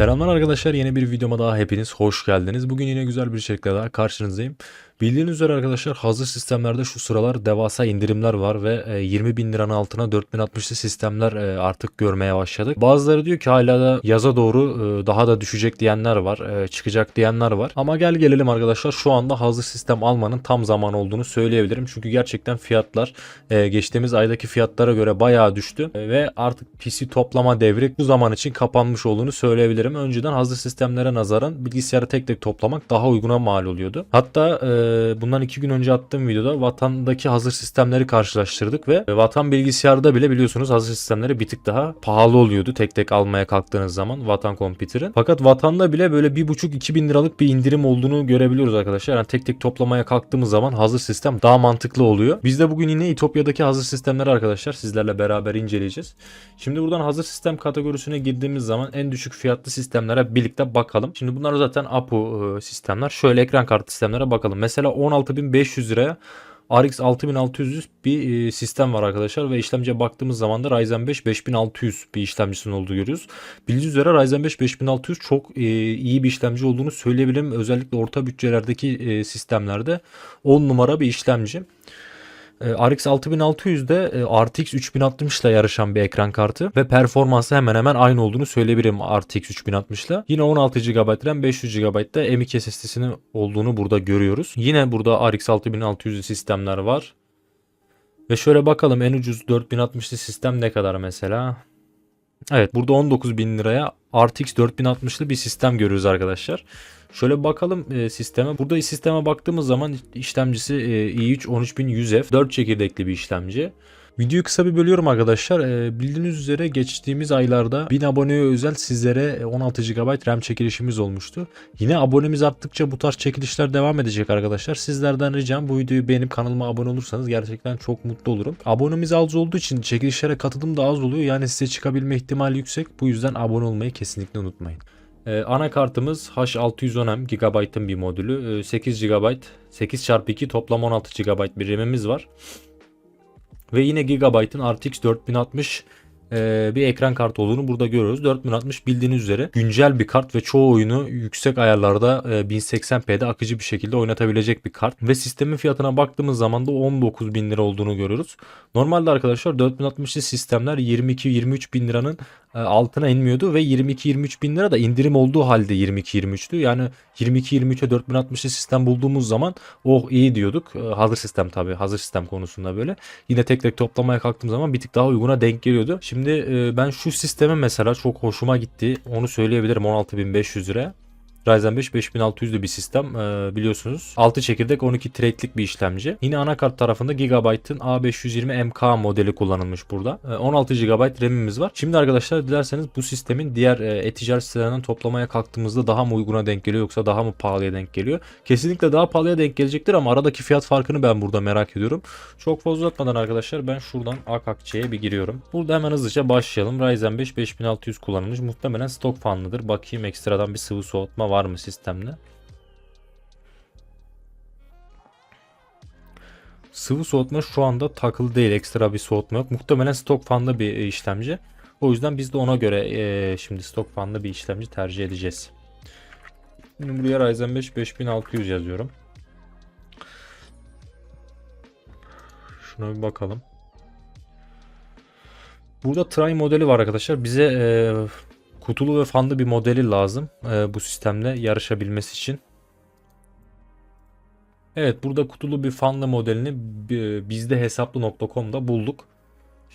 Selamlar arkadaşlar yeni bir videoma daha hepiniz hoş geldiniz. Bugün yine güzel bir içerikle daha karşınızdayım. Bildiğiniz üzere arkadaşlar hazır sistemlerde şu sıralar devasa indirimler var ve e, 20 bin liranın altına 4060'lı sistemler e, artık görmeye başladık. Bazıları diyor ki hala da yaza doğru e, daha da düşecek diyenler var, e, çıkacak diyenler var. Ama gel gelelim arkadaşlar şu anda hazır sistem almanın tam zaman olduğunu söyleyebilirim. Çünkü gerçekten fiyatlar e, geçtiğimiz aydaki fiyatlara göre bayağı düştü E, ve artık PC toplama devri bu zaman için kapanmış olduğunu söyleyebilirim. Önceden hazır sistemlere nazaran bilgisayarı tek tek toplamak daha uyguna mal oluyordu. Hatta e, bundan iki gün önce attığım videoda vatandaki hazır sistemleri karşılaştırdık ve vatan bilgisayarda bile biliyorsunuz hazır sistemleri bir tık daha pahalı oluyordu tek tek almaya kalktığınız zaman vatan kompüteri. Fakat vatanda bile böyle bir buçuk iki bin liralık bir indirim olduğunu görebiliyoruz arkadaşlar. Yani tek tek toplamaya kalktığımız zaman hazır sistem daha mantıklı oluyor. Biz de bugün yine İtopya'daki hazır sistemleri arkadaşlar sizlerle beraber inceleyeceğiz. Şimdi buradan hazır sistem kategorisine girdiğimiz zaman en düşük fiyatlı sistemlere birlikte bakalım. Şimdi bunlar zaten APU e, sistemler. Şöyle ekran kartı sistemlere bakalım. Mesela 16.500 liraya RX 6600 bir e, sistem var arkadaşlar ve işlemciye baktığımız zaman da Ryzen 5 5600 bir işlemcisinin olduğu görüyoruz. Bildiğiniz üzere Ryzen 5 5600 çok e, iyi bir işlemci olduğunu söyleyebilirim. Özellikle orta bütçelerdeki e, sistemlerde 10 numara bir işlemci. RX 6600'de e, RTX 3060 ile yarışan bir ekran kartı ve performansı hemen hemen aynı olduğunu söyleyebilirim RTX 3060 ile. Yine 16 GB RAM 500 GB da M.2 SSD'sinin olduğunu burada görüyoruz. Yine burada RX 6600'lü sistemler var. Ve şöyle bakalım en ucuz 4060'lı sistem ne kadar mesela? Evet burada 19.000 liraya RTX 4060'lı bir sistem görüyoruz arkadaşlar. Şöyle bakalım e, sisteme. Burada sisteme baktığımız zaman işlemcisi e, i3 13100F 4 çekirdekli bir işlemci. Videoyu kısa bir bölüyorum arkadaşlar. E, bildiğiniz üzere geçtiğimiz aylarda 1000 aboneye özel sizlere 16 GB RAM çekilişimiz olmuştu. Yine abonemiz arttıkça bu tarz çekilişler devam edecek arkadaşlar. Sizlerden ricam bu videoyu beğenip kanalıma abone olursanız gerçekten çok mutlu olurum. Abonemiz az olduğu için çekilişlere katılım da az oluyor. Yani size çıkabilme ihtimali yüksek. Bu yüzden abone olmayı kesinlikle unutmayın. Ee, anakartımız H610M GB'ın bir modülü. Ee, 8 GB 8x2 toplam 16 GB bir RAM'imiz var. Ve yine Gigabyte'ın RTX 4060 e, bir ekran kartı olduğunu burada görüyoruz. 4060 bildiğiniz üzere güncel bir kart ve çoğu oyunu yüksek ayarlarda e, 1080p'de akıcı bir şekilde oynatabilecek bir kart. Ve sistemin fiyatına baktığımız zaman da 19.000 lira olduğunu görüyoruz. Normalde arkadaşlar 4060'lı sistemler 22-23 bin liranın e, altına inmiyordu ve 22-23 bin lira da indirim olduğu halde 22-23'tü. Yani 22-23'e 4060'lı sistem bulduğumuz zaman oh iyi diyorduk. E, hazır sistem tabii hazır sistem konusunda böyle. Yine tek tek toplamaya kalktığım zaman bir tık daha uyguna denk geliyordu. Şimdi e, ben şu sisteme mesela çok hoşuma gitti. Onu söyleyebilirim 16.500 lira. Ryzen 5 5600'lü bir sistem ee, biliyorsunuz. 6 çekirdek 12 trade'lik bir işlemci. Yine anakart tarafında Gigabyte'ın A520 MK modeli kullanılmış burada. Ee, 16 GB RAM'imiz var. Şimdi arkadaşlar dilerseniz bu sistemin diğer e, e-ticaret sitelerinden toplamaya kalktığımızda daha mı uyguna denk geliyor yoksa daha mı pahalıya denk geliyor? Kesinlikle daha pahalıya denk gelecektir ama aradaki fiyat farkını ben burada merak ediyorum. Çok fazla uzatmadan arkadaşlar ben şuradan AKAKçe'ye bir giriyorum. Burada hemen hızlıca başlayalım. Ryzen 5 5600 kullanılmış. Muhtemelen stok fanlıdır. Bakayım ekstradan bir sıvı soğutma var mı sistemde? Sıvı soğutma şu anda takılı değil. Ekstra bir soğutma yok. Muhtemelen stok fanlı bir e, işlemci. O yüzden biz de ona göre e, şimdi stok fanlı bir işlemci tercih edeceğiz. Şimdi buraya Ryzen 5 5600 yazıyorum. Şuna bir bakalım. Burada Try modeli var arkadaşlar. Bize e, kutulu ve fanlı bir modeli lazım e, bu sistemle yarışabilmesi için. Evet burada kutulu bir fanlı modelini bi- bizde hesaplı.com'da bulduk.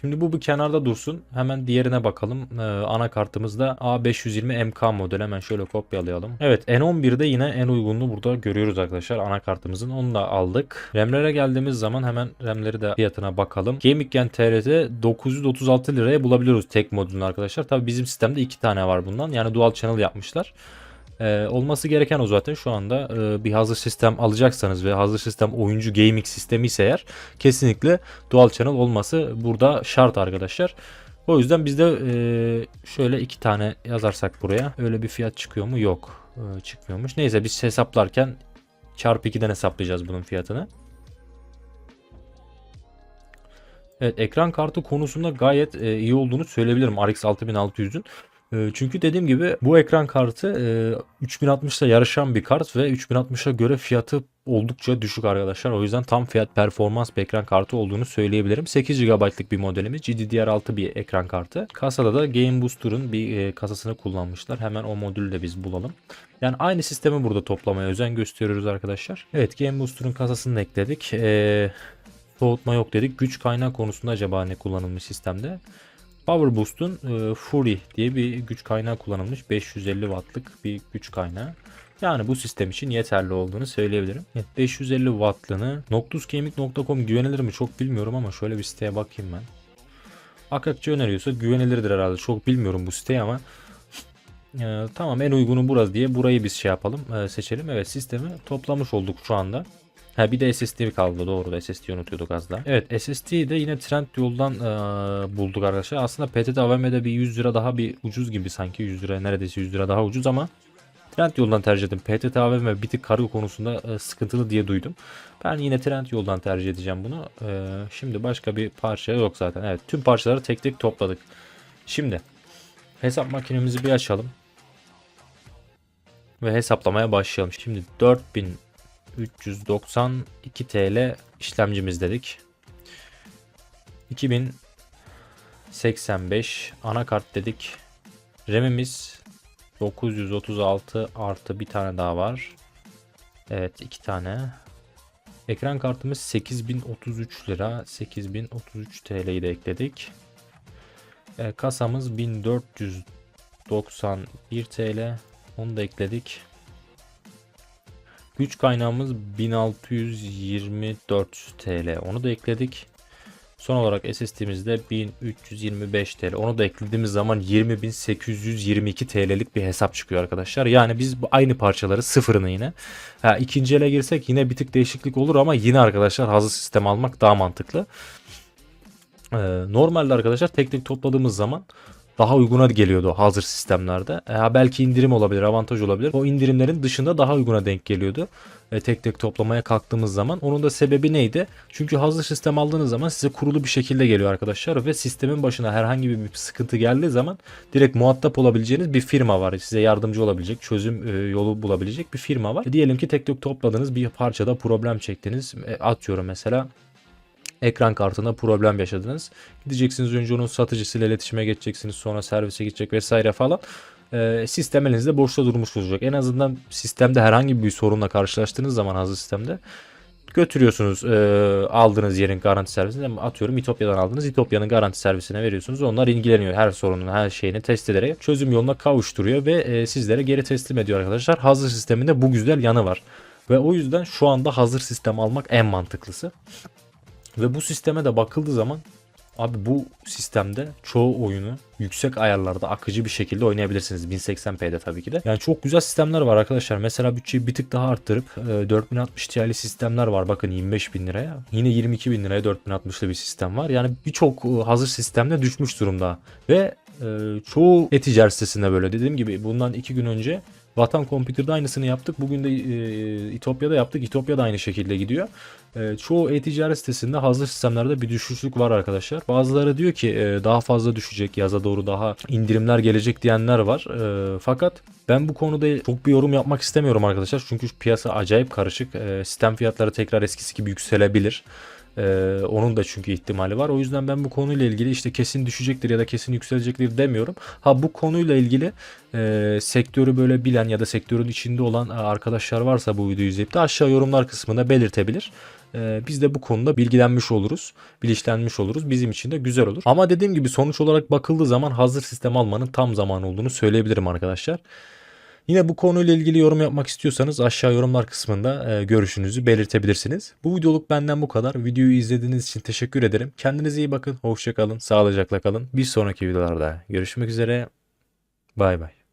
Şimdi bu bir kenarda dursun. Hemen diğerine bakalım. Ee, anakartımızda A520 MK model. Hemen şöyle kopyalayalım. Evet N11'de yine en uygunluğu burada görüyoruz arkadaşlar. Anakartımızın. Onu da aldık. RAM'lere geldiğimiz zaman hemen RAM'leri de fiyatına bakalım. Gaming Gen TR'de 936 liraya bulabiliyoruz tek modülünü arkadaşlar. Tabi bizim sistemde iki tane var bundan. Yani dual channel yapmışlar. Ee, olması gereken o zaten şu anda e, bir hazır sistem alacaksanız ve hazır sistem oyuncu gaming sistemi ise eğer kesinlikle dual channel olması burada şart arkadaşlar. O yüzden bizde e, şöyle iki tane yazarsak buraya öyle bir fiyat çıkıyor mu? Yok e, çıkmıyormuş. Neyse biz hesaplarken çarpı 2'den hesaplayacağız bunun fiyatını. Evet ekran kartı konusunda gayet e, iyi olduğunu söyleyebilirim RX 6600'ün. E, çünkü dediğim gibi bu ekran kartı e, 3060'la yarışan bir kart ve 3060'a göre fiyatı oldukça düşük arkadaşlar. O yüzden tam fiyat performans bir ekran kartı olduğunu söyleyebilirim. 8 GB'lık bir modelimiz. GDDR6 bir ekran kartı. Kasada da Game Booster'ın bir e, kasasını kullanmışlar. Hemen o modülü de biz bulalım. Yani aynı sistemi burada toplamaya özen gösteriyoruz arkadaşlar. Evet Game Booster'ın kasasını ekledik. Ee, soğutma yok dedik. Güç kaynağı konusunda acaba ne kullanılmış sistemde? Power Boost'un e, Fury diye bir güç kaynağı kullanılmış. 550 wattlık bir güç kaynağı. Yani bu sistem için yeterli olduğunu söyleyebilirim. Evet, 550 wattlığını noctusgaming.com güvenilir mi çok bilmiyorum ama şöyle bir siteye bakayım ben. Akakçı öneriyorsa güvenilirdir herhalde. Çok bilmiyorum bu siteyi ama ee, tamam en uygunu burası diye burayı biz şey yapalım e, seçelim. Evet sistemi toplamış olduk şu anda. Ha bir de SSD kaldı doğru da SSD'yi unutuyorduk az daha. Evet SSD'yi de yine trend yoldan e, bulduk arkadaşlar. Aslında PTT AVM'de bir 100 lira daha bir ucuz gibi sanki 100 lira neredeyse 100 lira daha ucuz ama Trend yoldan tercih ettim. PTT AVM bir tık kargo konusunda e, sıkıntılı diye duydum. Ben yine trend yoldan tercih edeceğim bunu. E, şimdi başka bir parça yok zaten. Evet tüm parçaları tek tek topladık. Şimdi hesap makinemizi bir açalım ve hesaplamaya başlayalım. Şimdi 4392 TL işlemcimiz dedik. 2085 anakart dedik. RAM'imiz 936 artı bir tane daha var. Evet iki tane. Ekran kartımız 8033 lira. 8033 TL'yi de ekledik. E, kasamız 1491 TL. Onu da ekledik. Güç kaynağımız 1624 TL. Onu da ekledik. Son olarak SSD'miz de 1325 TL. Onu da eklediğimiz zaman 20822 TL'lik bir hesap çıkıyor arkadaşlar. Yani biz bu aynı parçaları sıfırını yine. Ha, ikinci ele girsek yine bir tık değişiklik olur ama yine arkadaşlar hazır sistem almak daha mantıklı. Ee, normalde arkadaşlar tek tek topladığımız zaman daha uyguna geliyordu hazır sistemlerde. E, belki indirim olabilir, avantaj olabilir. O indirimlerin dışında daha uyguna denk geliyordu. E, tek tek toplamaya kalktığımız zaman. Onun da sebebi neydi? Çünkü hazır sistem aldığınız zaman size kurulu bir şekilde geliyor arkadaşlar ve sistemin başına herhangi bir, sıkıntı geldiği zaman direkt muhatap olabileceğiniz bir firma var. Size yardımcı olabilecek, çözüm e, yolu bulabilecek bir firma var. E, diyelim ki tek tek topladığınız bir parçada problem çektiniz. E, atıyorum mesela ekran kartında problem yaşadınız. Gideceksiniz önce onun satıcısıyla iletişime geçeceksiniz sonra servise gidecek vesaire falan. Ee, sistem elinizde boşta durmuş olacak. En azından sistemde herhangi bir sorunla karşılaştığınız zaman hazır sistemde götürüyorsunuz e, aldığınız yerin garanti servisine atıyorum İtopya'dan aldınız İtopya'nın garanti servisine veriyorsunuz onlar ilgileniyor her sorunun her şeyini test ederek çözüm yoluna kavuşturuyor ve e, sizlere geri teslim ediyor arkadaşlar hazır sisteminde bu güzel yanı var ve o yüzden şu anda hazır sistem almak en mantıklısı ve bu sisteme de bakıldığı zaman abi bu sistemde çoğu oyunu yüksek ayarlarda akıcı bir şekilde oynayabilirsiniz. 1080p'de tabii ki de. Yani çok güzel sistemler var arkadaşlar. Mesela bütçeyi bir tık daha arttırıp e, 4060 Ti'li sistemler var. Bakın 25 bin liraya. Yine 22 bin liraya 4060'lı bir sistem var. Yani birçok e, hazır sistemde düşmüş durumda. Ve e, çoğu e-ticaret sitesinde böyle. Dediğim gibi bundan 2 gün önce Vatan Computer'da aynısını yaptık. Bugün de e, İtopya'da yaptık. İtopya da aynı şekilde gidiyor. E, çoğu e-ticaret sitesinde hazır sistemlerde bir düşüşlük var arkadaşlar. Bazıları diyor ki e, daha fazla düşecek yaza doğru daha indirimler gelecek diyenler var. E, fakat ben bu konuda çok bir yorum yapmak istemiyorum arkadaşlar. Çünkü piyasa acayip karışık. E, sistem fiyatları tekrar eskisi gibi yükselebilir. Ee, onun da çünkü ihtimali var. O yüzden ben bu konuyla ilgili işte kesin düşecektir ya da kesin yükselecektir demiyorum. Ha bu konuyla ilgili e, sektörü böyle bilen ya da sektörün içinde olan arkadaşlar varsa bu videoyu izleyip de aşağı yorumlar kısmında belirtebilir. Ee, biz de bu konuda bilgilenmiş oluruz, bilinçlenmiş oluruz. Bizim için de güzel olur. Ama dediğim gibi sonuç olarak bakıldığı zaman hazır sistem almanın tam zamanı olduğunu söyleyebilirim arkadaşlar. Yine bu konuyla ilgili yorum yapmak istiyorsanız aşağı yorumlar kısmında e, görüşünüzü belirtebilirsiniz. Bu videoluk benden bu kadar. Videoyu izlediğiniz için teşekkür ederim. Kendinize iyi bakın, hoşçakalın, sağlıcakla kalın. Bir sonraki videolarda görüşmek üzere. Bay bay.